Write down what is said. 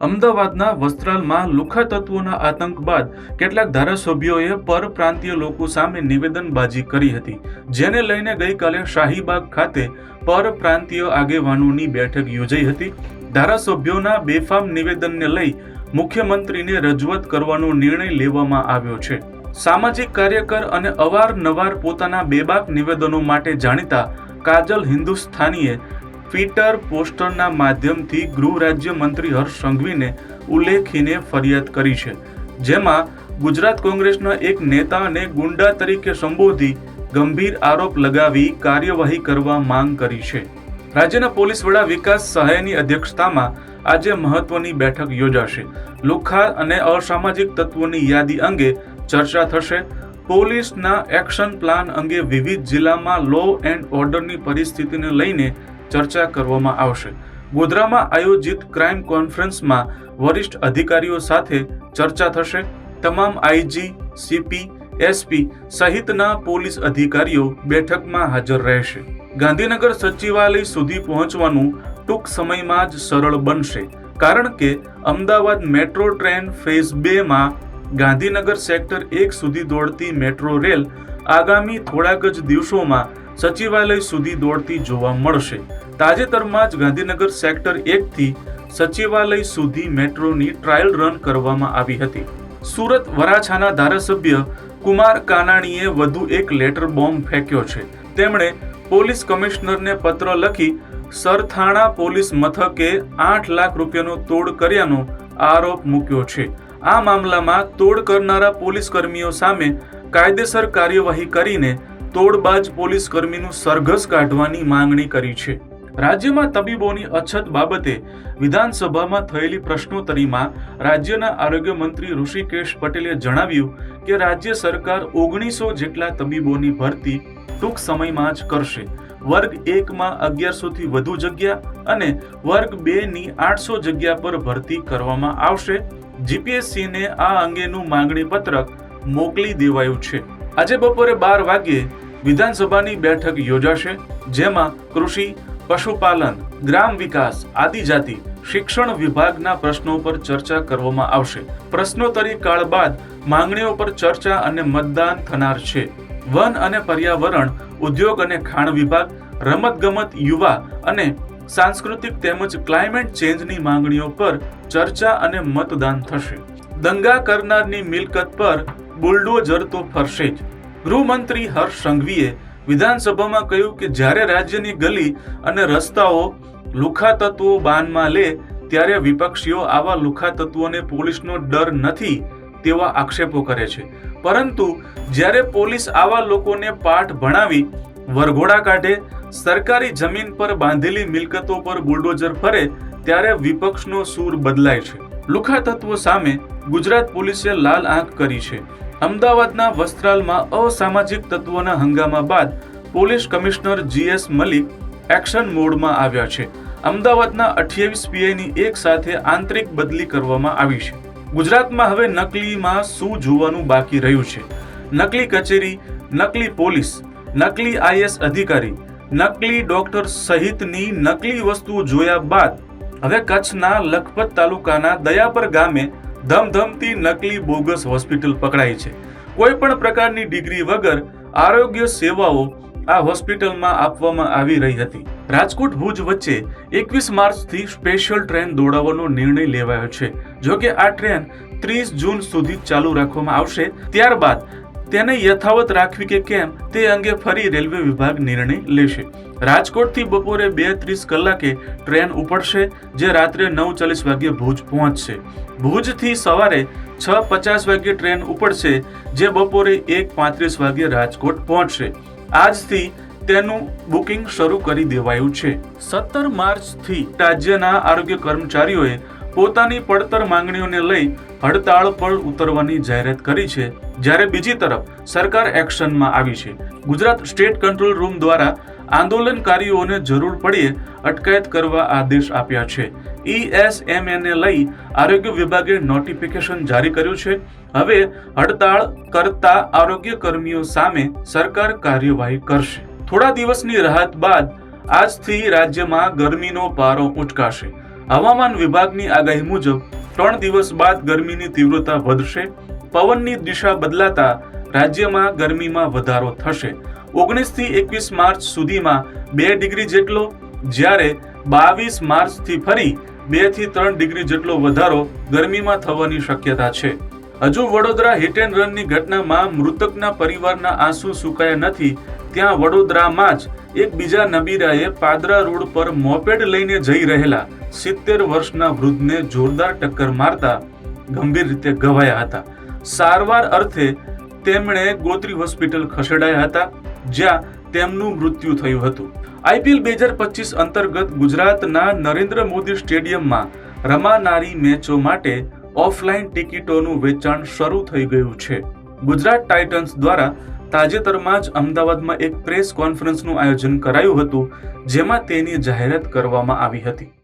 અમદાવાદના વસ્ત્રાલમાં લુખા તત્વોના આતંક બાદ કેટલાક ધારાસભ્યોએ પરપ્રાંતીય લોકો સામે નિવેદનબાજી કરી હતી, જેને લઈને ગઈકાલે શાહીબાગ ખાતે પરપ્રાંતીય આગેવાનોની બેઠક યોજાઈ હતી. ધારાસભ્યોના બેફામ નિવેદનને લઈ મુખ્યમંત્રીને રજૂઆત કરવાનો નિર્ણય લેવામાં આવ્યો છે. સામાજિક કાર્યકર અને અવારનવાર પોતાના બેબાક નિવેદનો માટે જાણીતા કાજલ હિન્દુસ્થાનીએ ટ્વિટર પોસ્ટરના માધ્યમથી ગૃહ રાજ્ય મંત્રી હર્ષ સંઘવીને ઉલ્લેખીને ફરિયાદ કરી છે, જેમાં ગુજરાત કોંગ્રેસના એક નેતાને ગુંડા તરીકે સંબોધી ગંભીર આરોપ લગાવી કાર્યવાહી કરવા માંગ કરી છે. રાજ્યના પોલીસ વડા વિકાસ સહાયની અધ્યક્ષતામાં આજે મહત્વની બેઠક યોજાશે. લુખ્ખા અને અસામાજિક તત્વોની યાદી અંગે ચર્ચા થશે. પોલીસના એક્શન પ્લાન અંગે વિવિધ જિલ્લામાં લો એન્ડ ઓર્ડરની પરિસ્થિતિને લઈને ચર્ચા કરવામાં આવશે. ગોધરામાં આયોજિત ક્રાઇમ કોન્ફરન્સમાં વરિષ્ઠ અધિકારીઓ સાથે ચર્ચા થશે. તમામ આઈજી, સીપી, એસપી સહિતના પોલીસ અધિકારીઓ બેઠકમાં હાજર રહેશે. ગાંધીનગર સચિવાલય સુધી પહોંચવાનું ટૂંક સમયમાં જ સરળ બનશે. કારણ કે અમદાવાદ મેટ્રો ટ્રેન ફેઝ બે માં ગાંધીનગર સેક્ટર એક સુધી દોડતી મેટ્રો રેલ આગામી થોડાક જ દિવસોમાં સચિવાલય સુધી દોડતી જોવા મળશે. તાજેતરમાં જ ગાંધીનગર સેક્ટર એકથી સચિવાલય સુધી મેટ્રોની ટ્રાયલ રન કરવામાં આવી હતી. સુરત વરાછાના ધારાસભ્ય કુમાર કાનાણીએ વધુ એક લેટર બોમ્બ ફેંક્યો છે. તેમણે પોલીસ કમિશનરને પત્ર લખી સરથાણા પોલીસ મથકે આઠ લાખ રૂપિયાનો તોડ કર્યાનો આરોપ મૂક્યો છે. આ મામલામાં તોડ કરનારા પોલીસ કર્મીઓ સામે કાયદેસર કાર્યવાહી કરીને તોડબાજ પોલીસ કર્મીનું સરઘસ કાઢવાની માંગણી કરી છે. રાજ્યમાં તબીબોની અછત બાબતે વિધાનસભામાં થયેલી પ્રશ્નોત્તરીમાં રાજ્યના આરોગ્ય મંત્રી ઋષિકેશ પટેલે જણાવ્યું કે રાજ્ય સરકાર ઓગણીસો જેટલા તબીબોની ભરતી ટૂંક સમયમાં જ કરશે. વર્ગ એકમાં અગિયારસોથી વધુ જગ્યા અને વર્ગ બેની આઠસો જગ્યા પર ભરતી કરવામાં આવશે. જીપીએસસીને આ અંગેનું માંગણી પત્રક મોકલી દેવાયું છે. આજે બપોરે બાર વાગ્યે વિધાનસભાની બેઠક યોજાશે, જેમાં કૃષિ, પશુપાલન, ગ્રામ વિકાસ આદિજાતિ શિક્ષણ વિભાગના પ્રશ્નો પર ચર્ચા કરવામાં આવશે. પ્રશ્નોત્તરી કાળ બાદ માંગણીઓ પર ચર્ચા અને મતદાન થનાર છે. વન અને પર્યાવરણ, ઉદ્યોગ અને ખાણ વિભાગ, રમતગમત, યુવા અને સાંસ્કૃતિક તેમજ ક્લાઇમેટ ચેન્જની માંગણીઓ પર ચર્ચા અને મતદાન થશે. દંગા કરનારની મિલકત પર બુલડોઝર તો ફરશે જ. ગૃહમંત્રી હર્ષ સંઘવીએ વિધાનસભામાં કહ્યું કે જ્યારે રાજ્યની ગલી અને રસ્તાઓ લુખા તત્વો બાનમાં લે, ત્યારે વિપક્ષીઓ આવા લુખા તત્વોને પોલીસનો ડર નથી તેવા આક્ષેપો કરે છે. પરંતુ જ્યારે પોલીસ આવા લોકોને પાઠ ભણાવી વરઘોડા કાઢે, સરકારી જમીન પર બાંધેલી મિલકતો પર બુલડોઝર ફરે, ત્યારે વિપક્ષનો સૂર બદલાય છે. લુખા તત્વો સામે ગુજરાત પોલીસે લાલ આંખ કરી છે. અમદાવાદના વસ્ત્રાલમાં અસામાજિક તત્વોના હંગામા બાદ police commissioner GS Malik action મોડમાં આવ્યા છે. અમદાવાદના અઠ્યાવીસ પીઆઈની એક સાથે આંતરિક બદલી કરવામાં આવી છે. ગુજરાતમાં હવે નકલીમાં શું જોવાનું બાકી રહ્યું છે? નકલી કચેરી, નકલી પોલીસ, નકલી આઈએસ અધિકારી, નકલી ડોક્ટર સહિતની નકલી વસ્તુઓ જોયા બાદ હવે કચ્છના લખપત તાલુકાના દયાપર ગામે ધમધમતી નકલી બોગસ હોસ્પિટલ પકડાઈ છે. કોઈ પણ પ્રકારની ડિગ્રી વગર આરોગ્ય સેવાઓ આ હોસ્પિટલમાં આપવામાં આવી રહી હતી. રાજકોટ ભુજ વચ્ચે એકવીસ માર્ચથી સ્પેશિયલ ટ્રેન દોડાવવાનો નિર્ણય લેવાયો છે. જો કે આ ટ્રેન ત્રીસ જૂન સુધી ચાલુ રાખવામાં આવશે. ત્યારબાદ તેને યથાવત રાખવી કે કેમ તે અંગે ફરી રેલવે વિભાગ નિર્ણય લેશે. રાજકોટથી બપોરે બે ત્રીસ કલાકે ટ્રેન ઉપડશે, જે રાત્રે નવ ચાલીસ વાગ્યે ભુજ પહોંચશે. ભુજથી સવારે છ પચાસ વાગ્યે ટ્રેન ઉપડશે, જે બપોરે એક પાંત્રીસ વાગ્યે રાજકોટ પહોંચશે. આજથી તેનું બુકિંગ શરૂ કરી દેવાયું છે. સત્તર માર્ચથી રાજ્યના આરોગ્ય કર્મચારીઓએ પોતાની પડતર માંગણીઓને લઈ હડતાળ પર ઉતરવાની જાહેરાત કરી છે, જ્યારે બીજી તરફ સરકાર એક્શનમાં આવી છે. ગુજરાત સ્ટેટ કંટ્રોલ રૂમ દ્વારા આંદોલનકારીઓને જરૂર પડીએ અટકાયત કરવા આદેશ આપ્યા છે. ઈએસએમએને લઈ આરોગ્ય વિભાગે નોટિફિકેશન જારી કર્યું છે. હવે હડતાળ કરતા આરોગ્ય કર્મીઓ સામે સરકાર કાર્યવાહી કરશે. થોડા દિવસની રાહત બાદ આજથી રાજ્યમાં ગરમીનો પારો ઉચકાશે. હવામાન વિભાગની આગાહી મુજબ, ત્રણ દિવસ બાદ ગરમીની તીવ્રતા વધશે, પવનની દિશા બદલાતા રાજ્યમાં ગરમીમાં વધારો થશે. ઓગણીસથી એકવીસ માર્ચ સુધીમાં બે ડિગ્રી જેટલો, જ્યારે બાવીસ માર્ચથી ફરી બેથી ત્રણ ડિગ્રી જેટલો વધારો ગરમીમાં થવાની શક્યતા છે. હજુ વડોદરા હિટ એન્ડ રનની ઘટનામાં મૃતકના પરિવારના આંસુ સુકાયા નથી, ત્યાં વડોદરામાં જ એક બીજા નબીરાએ પાદરા રોડ પર મોપેડ લઈને જઈ રહેલા સિત્તેર વર્ષના વૃદ્ધને જોરદાર ટક્કર મારતા ગંભીર રીતે ઘવાયા હતા. સારવાર અર્થે તેમણે ગોત્રી હોસ્પિટલ ખસેડાયા હતા, જ્યાં તેમનું મૃત્યુ થયું હતું. આઈપીએલ બે હજાર પચીસ અંતર્ગત ગુજરાતના નરેન્દ્ર મોદી સ્ટેડિયમમાં રમાનારી મેચો માટે ઓફલાઈન ટિકિટોનું વેચાણ શરૂ થઈ ગયું છે. ગુજરાત ટાઇટન્સ દ્વારા તાજેતરમાં જ અમદાવાદમાં એક પ્રેસ કોન્ફરન્સનું આયોજન કરાયું હતું, જેમાં તેની જાહેરાત કરવામાં આવી હતી.